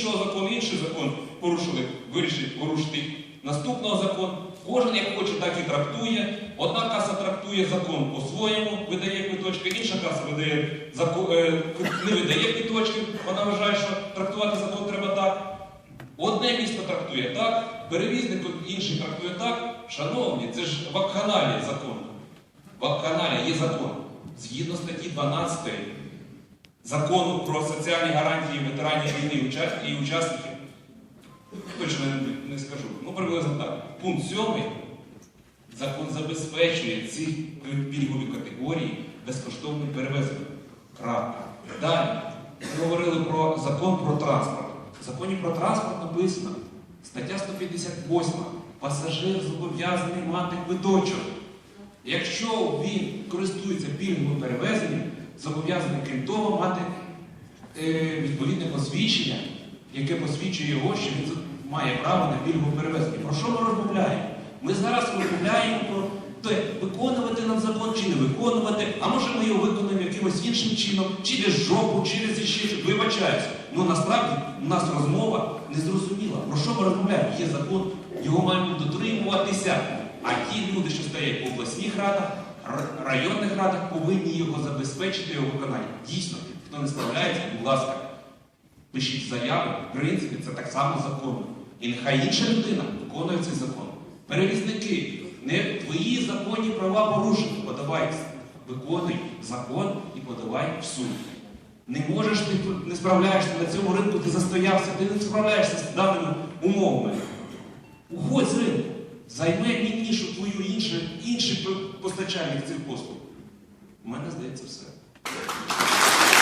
іншого закону, інший закон порушили, вирішить порушити наступного закону. Кожен як хоче, так і трактує. Одна каса трактує закон по-своєму, видає квиточки, інша каса видає е, не видає квиточки. Вона вважає, що трактувати закон треба так. Одне місто трактує так, перевізник інший трактує так. Шановні, це ж вакханалія закон. Вакханалія є закон. Згідно статті 12 закону про соціальні гарантії ветеранів війни і учасників. Точно не, скажу. Ну, приблизно так. Пункт 7. Закон забезпечує ці пільгові категорії безкоштовним перевезенням. Крапка. Далі. Ми говорили про закон про транспорт. В законі про транспорт написано, стаття 158. Пасажир зобов'язаний мати квиточок. Якщо він користується пільговим перевезенням, зобов'язаний крім того мати е, відповідне посвідчення, яке посвідчує його, що він має право на пільгове перевезення. Про що ми розмовляємо? Ми зараз розмовляємо про те, виконувати нам закон чи не виконувати, а може ми його виконуємо якимось іншим чином, через жопу, через ще щось. Вибачаюся. Ну насправді у нас розмова незрозуміла. Про що ми розмовляємо? Є закон, його маємо дотримуватися. А ті люди, що стоять в обласних радах, районних радах, повинні його забезпечити його виконання. Дійсно, хто не справляється, будь ласка, пишіть заяву. В принципі, це так само законно. І нехай інша людина виконує цей закон. Перевізники, не твої законні права порушені, подавай, виконуй закон і подавай в суд. Не можеш ти не справляєшся на цьому ринку, ти застоявся, ти не справляєшся з даними умовами. Уходь з ринку, займе нішу твою інший, інший постачальник цих послуг. У мене здається все.